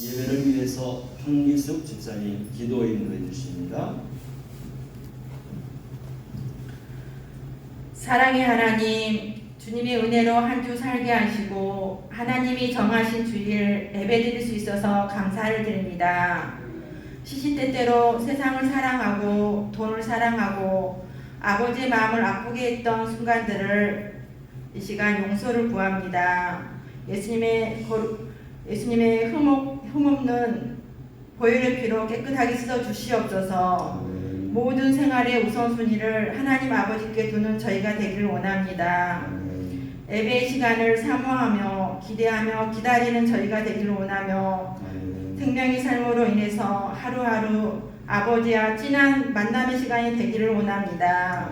예배를 위해서 황미숙 집사님 기도 인도해 주십니다. 사랑의 하나님, 주님의 은혜로 한 주 살게 하시고 하나님이 정하신 주일 예배드릴 수 있어서 감사를 드립니다. 시시때때로 세상을 사랑하고 돈을 사랑하고 아버지의 마음을 아프게 했던 순간들을 이 시간 용서를 구합니다. 예수님의 거룩- 예수님의 흠없, 흠없는 보혈의 피로 깨끗하게 씻어 주시옵소서. 모든 생활의 우선순위를 하나님 아버지께 두는 저희가 되기를 원합니다. 예배의 시간을 사모하며 기대하며 기다리는 저희가 되기를 원하며. 생명의 삶으로 인해서 하루하루 아버지와 진한 만남의 시간이 되기를 원합니다.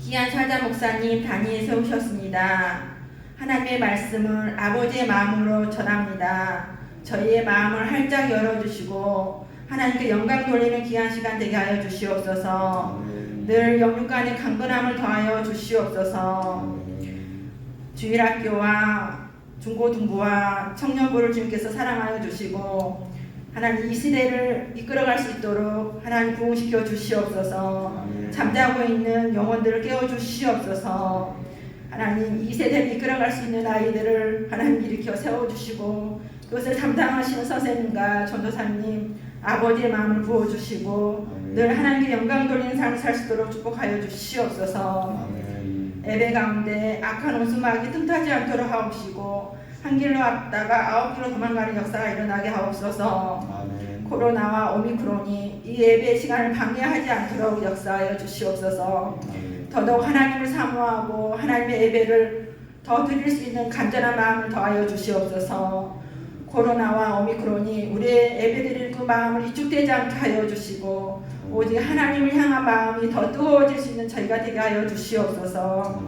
귀한 살자 목사님 단위에 세우셨습니다. 하나님의 말씀을 아버지의 마음으로 전합니다. 저희의 마음을 활짝 열어주시고 하나님께 영광 돌리는 귀한 시간 되게 하여 주시옵소서. 늘 영육간의 강건함을 더하여 주시옵소서. 주일학교와 중고등부와 청년부를 주님께서 사랑하여 주시고 하나님 이 시대를 이끌어갈 수 있도록 하나님 부흥시켜 주시옵소서. 잠자고 있는 영혼들을 깨워 주시옵소서. 하나님 이 세대를 이끌어갈 수 있는 아이들을 하나님 일으켜 세워 주시고 그것을 담당하시는 선생님과 전도사님 아버지의 마음을 부어 주시고 아멘. 늘 하나님께 영광 돌리는 삶을 살 수 있도록 축복하여 주시옵소서. 아멘. 예배 가운데 악한 온수막이 틈타지 않도록 하옵시고 한 길로 왔다가 아홉 길로 도망가는 역사가 일어나게 하옵소서. 아멘. 코로나와 오미크론이 이 예배 시간을 방해하지 않도록 역사하여 주시옵소서. 아멘. 더더욱 하나님을 사모하고 하나님의 예배를 더 드릴 수 있는 간절한 마음을 더하여 주시옵소서. 코로나와 오미크론이 우리의 예배드릴 그 마음을 이축되지 않게 하여 주시고 오직 하나님을 향한 마음이 더 뜨거워질 수 있는 저희가 되게 하여 주시옵소서.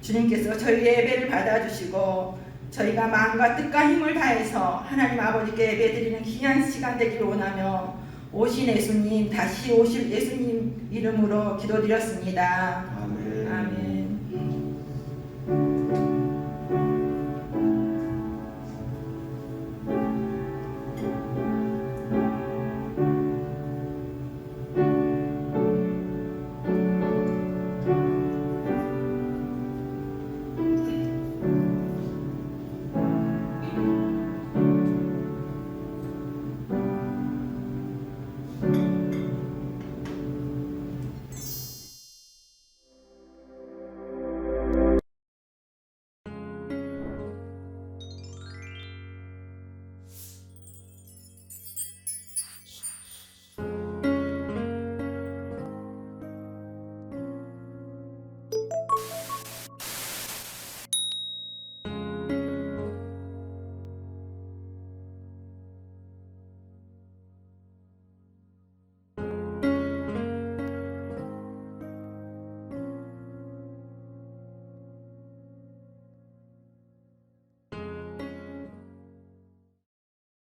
주님께서 저희의 예배를 받아주시고 저희가 마음과 뜻과 힘을 다해서 하나님 아버지께 예배드리는 귀한 시간 되기를 원하며 오신 예수님, 다시 오실 예수님 이름으로 기도드렸습니다. 아멘. 아멘.